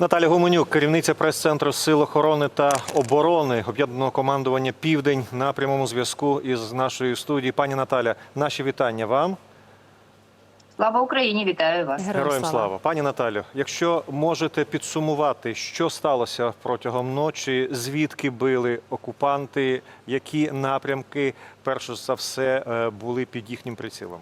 Наталя Гуменюк, керівниця прес-центру Сил охорони та оборони об'єднаного командування Південь на прямому зв'язку із нашою студією. Пані Наталя, наші вітання вам. Слава Україні! Вітаю вас. Героям слава. Пані Наталю, якщо можете підсумувати, що сталося протягом ночі, звідки били окупанти, які напрямки перш за все е, були під їхнім прицілом?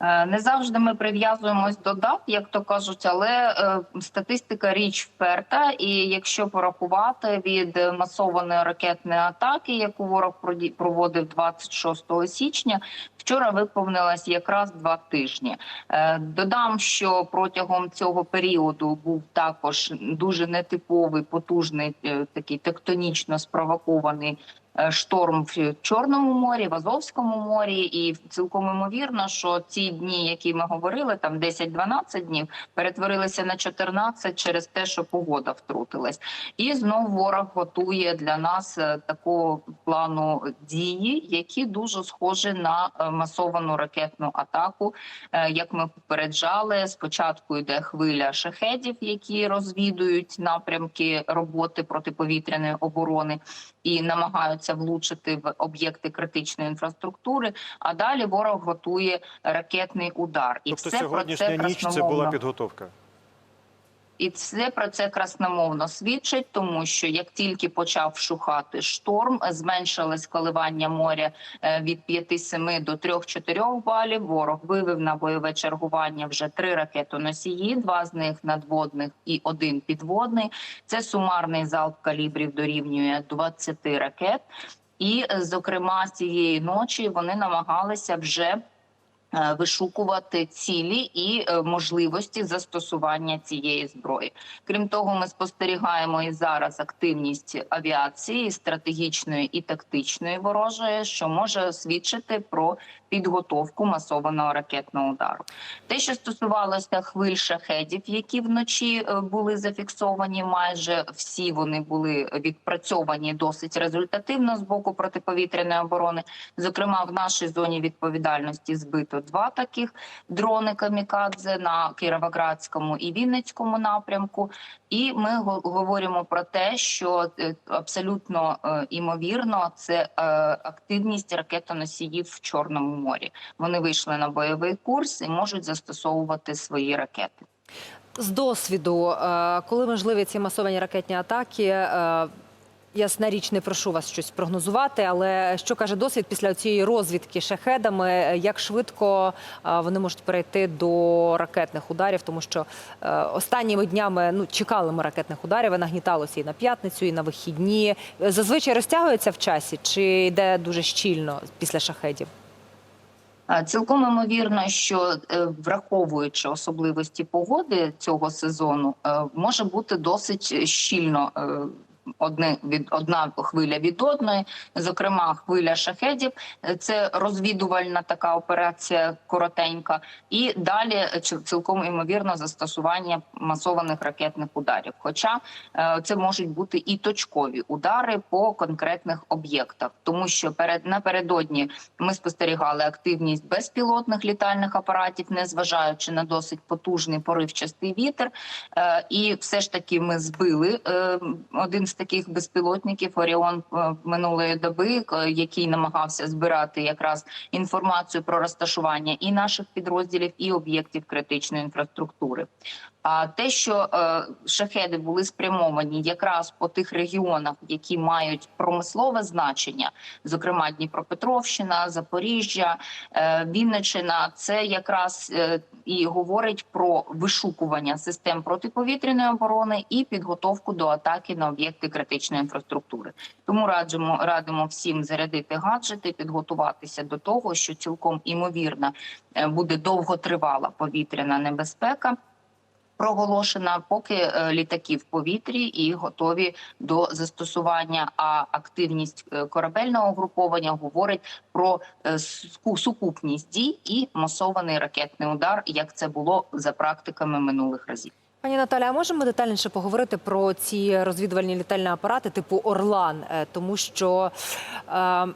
Е, Не завжди ми прив'язуємось до дат, як то кажуть, але е, статистика річ вперта. І якщо порахувати від масованої ракетної атаки, яку ворог проводив 26 січня, вчора виповнилось якраз два тижні. Е, Додам, що протягом цього періоду був також дуже нетиповий, потужний такий тектонічно спровокований шторм в Чорному морі, в Азовському морі, і цілком імовірно, що ці дні, які ми говорили, там 10-12 днів, перетворилися на 14 через те, що погода втрутилась. І знов ворог готує для нас е, такого плану дії, які дуже схожі на е, масовану ракетну атаку. Е, Як ми попереджали, спочатку йде хвиля шахедів, які розвідують напрямки роботи протиповітряної оборони і намагаються влучити в об'єкти критичної інфраструктури. А далі ворог готує ракетний удар, і Тобто все про сьогоднішня це ніч це була підготовка. І це про це красномовно свідчить, тому що як тільки почав вшухати шторм, зменшилось коливання моря е, від 5-7 до 3-4 балів. Ворог вивів на бойове чергування вже три ракетоносії, два з них надводних і один підводний. Це сумарний залп калібрів дорівнює 20 ракет. І, зокрема, цієї ночі вони намагалися вже вишукувати цілі і е, можливості застосування цієї зброї. Крім того, ми спостерігаємо і зараз активність авіації стратегічної і тактичної ворожої, що може свідчити про підготовку масованого ракетного удару. Те, що стосувалося хвиль шахедів, які вночі е, були зафіксовані, майже всі вони були відпрацьовані досить результативно з боку протиповітряної оборони. Зокрема, в нашій зоні відповідальності збито два таких дрони камікадзе на Кіровоградському і Вінницькому напрямку. І ми го- говоримо про те, що е, абсолютно е, імовірно це е, активність ракетоносіїв в Чорному морі. Вони вийшли на бойовий курс і можуть застосовувати свої ракети. З досвіду, коли можливі ці масовані ракетні атаки, ясна річ, не прошу вас щось прогнозувати, але що каже досвід після цієї розвідки шахедами, як швидко вони можуть перейти до ракетних ударів, тому що е, останніми днями ну чекали ми ракетних ударів, і нагніталося і на п'ятницю, і на вихідні. Зазвичай розтягується в часі, чи йде дуже щільно після шахедів? Цілком імовірно, що е, враховуючи особливості погоди цього сезону, е, може бути досить щільно. Одне від одна хвиля від одної, зокрема хвиля шахедів, це розвідувальна така операція коротенька, і далі цілком імовірно застосування масованих ракетних ударів. Хоча е, це можуть бути і точкові удари по конкретних об'єктах, тому що перед напередодні ми спостерігали активність безпілотних літальних апаратів, незважаючи на досить потужний поривчастий вітер. Е, І все ж таки ми збили е, один з таких безпілотників Оріон е, минулої доби, який намагався збирати якраз інформацію про розташування і наших підрозділів, і об'єктів критичної інфраструктури. А те, що е, шахеди були спрямовані якраз по тих регіонах, які мають промислове значення, зокрема Дніпропетровщина, Запоріжжя, е, Вінниччина, це якраз е, і говорить про вишукування систем протиповітряної оборони і підготовку до атаки на об'єкти критичної інфраструктури. Тому раджимо радимо всім зарядити гаджети, підготуватися до того, що цілком імовірно буде довготривала повітряна небезпека проголошена, поки е, літаки в повітрі і готові до застосування. А активність е, корабельного угруповання говорить про е, сукупність дій і масований ракетний удар, як це було за практиками минулих разів. Пані Наталя, а можемо детальніше поговорити про ці розвідувальні літальні апарати типу Орлан, тому що е,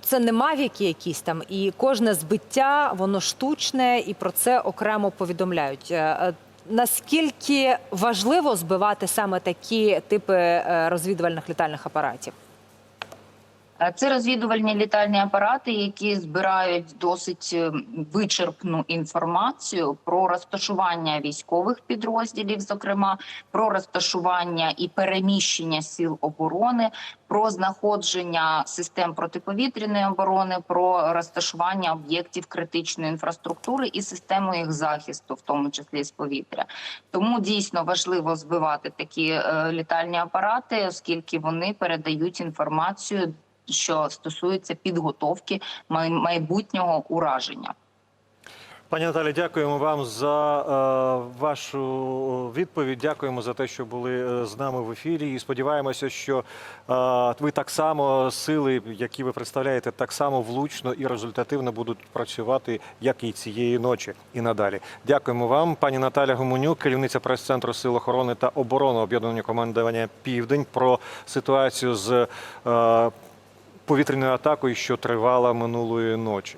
це не мавіки якісь там, і кожне збиття воно штучне, і про це окремо повідомляють. Наскільки важливо збивати саме такі типи е, розвідувальних літальних апаратів? Е, Це розвідувальні літальні апарати, які збирають досить е, вичерпну інформацію про розташування військових підрозділів, зокрема про розташування і переміщення сил оборони, про знаходження систем протиповітряної оборони, про розташування об'єктів критичної інфраструктури і систему їх захисту, в тому числі з повітря. Тому дійсно важливо збивати такі е, літальні апарати, оскільки вони передають інформацію що стосується підготовки майбутнього ураження. Пані Наталі, дякуємо вам за е, вашу відповідь. Дякуємо за те, що були е, з нами в ефірі. І сподіваємося, що е, ви так само сили, які ви представляєте, так само влучно і результативно будуть працювати, як і цієї ночі, і надалі. Дякуємо вам, пані Наталя Гуменюк, керівниця прес-центру Сил охорони та оборони об'єднаного командування Південь про ситуацію з е, повітряною атакою, що тривала минулої ночі.